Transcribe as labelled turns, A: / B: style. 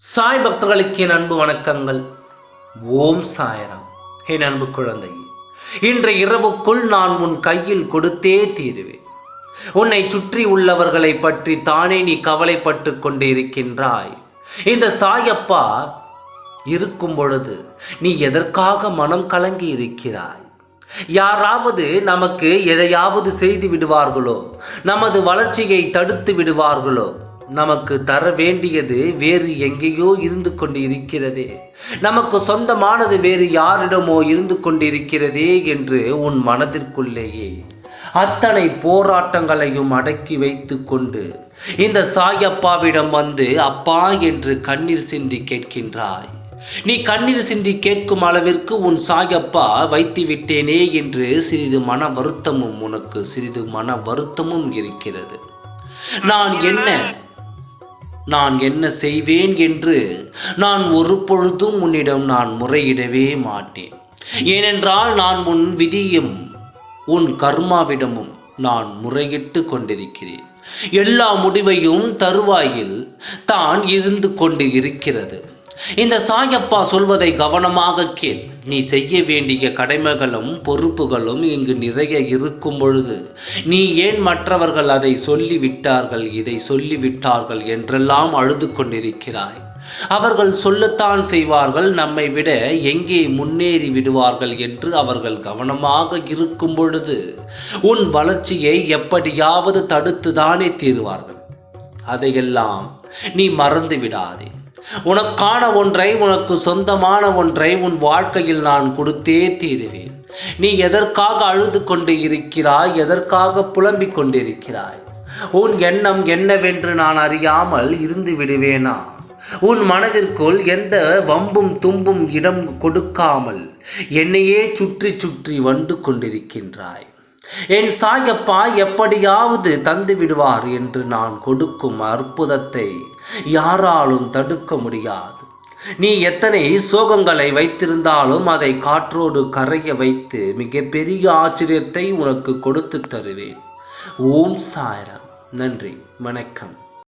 A: சாய் பக்தர்களுக்கு என் அன்பு வணக்கங்கள். ஓம் சாயராம். என் அன்பு குழந்தை இன்று இரவுக்குள் நான் உன் கையில் கொடுத்தே தீருவேன். உன்னை சுற்றி உள்ளவர்களை பற்றி தானே நீ கவலைப்பட்டு கொண்டு இருக்கின்றாய் இந்த சாயப்பா இருக்கும் பொழுது நீ எதற்காக மனம் கலங்கி இருக்கிறாய்? யாராவது நமக்கு எதையாவது செய்து விடுவார்களோ நமது வளர்ச்சியை தடுத்து விடுவார்களோ நமக்கு தர வேண்டியது வேறு எங்கேயோ இருந்து கொண்டு இருக்கிறதே நமக்கு சொந்தமானது வேறு யாரிடமோ இருந்து கொண்டிருக்கிறதே என்று உன் மனதிற்குள்ளேயே அத்தனை போராட்டங்களையும் அடக்கி வைத்து கொண்டு இந்த சாயப்பாவிடம் வந்து அப்பா என்று கண்ணீர் சிந்தி கேட்கின்றாய். நீ கண்ணீர் சிந்தி கேட்கும் அளவிற்கு உன் சாயப்பா வைத்து விட்டேனே என்று சிறிது மன வருத்தமும் உனக்கு சிறிது மன வருத்தமும் இருக்கிறது. நான் என்ன நான் என்ன செய்வேன் என்று நான் ஒரு பொழுதும் உன்னிடம் நான் முறையிடவே மாட்டேன். ஏனென்றால் நான் உன் விதியும் உன் கர்மாவிடமும் நான் முறையிட்டு கொண்டிருக்கிறேன். எல்லா முடிவையும் தருவாயில் தான் இருந்து கொண்டு இருக்கிறது. இந்த சாயப்பா சொல்வதை கவனமாக கேள். நீ செய்ய வேண்டிய கடமைகளும் பொறுப்புகளும் இங்கு நிறைய இருக்கும் பொழுது நீ ஏன் மற்றவர்கள் அதை சொல்லிவிட்டார்கள் இதை சொல்லிவிட்டார்கள் என்றெல்லாம் அழுது கொண்டிருக்கிறாய். அவர்கள் சொல்லத்தான் செய்வார்கள் நம்மை விட எங்கே முன்னேறி விடுவார்கள் என்று அவர்கள் கவனமாக இருக்கும் பொழுது உன் வளர்ச்சியை எப்படியாவது தடுத்துதானே தீருவார்கள். அதையெல்லாம் நீ மறந்து விடாதே. உனக்கான ஒன்றை உனக்கு சொந்தமான ஒன்றை உன் வாழ்க்கையில் நான் கொடுத்தே தீருவேன். நீ எதற்காக அழுது கொண்டு இருக்கிறாய் எதற்காக புலம்பிக் கொண்டிருக்கிறாய்? உன் எண்ணம் என்னவென்று நான் அறியாமல் இருந்து விடுவேனா? உன் மனதிற்குள் எந்த வம்பும் தும்பும் இடம் கொடுக்காமல் என்னையே சுற்றி சுற்றி வந்து கொண்டிருக்கின்றாய். என் சாயப்பா எப்படியாவது தந்து விடுவார் என்று நான் கொடுக்கும் அற்புதத்தை யாராலும் தடுக்க முடியாது. நீ எத்தனை சோகங்களை வைத்திருந்தாலும் அதை காற்றோடு கரைய வைத்து மிகப்பெரிய ஆச்சரியத்தை உனக்கு கொடுத்து தருவேன். ஓம் சாயரம். நன்றி. வணக்கம்.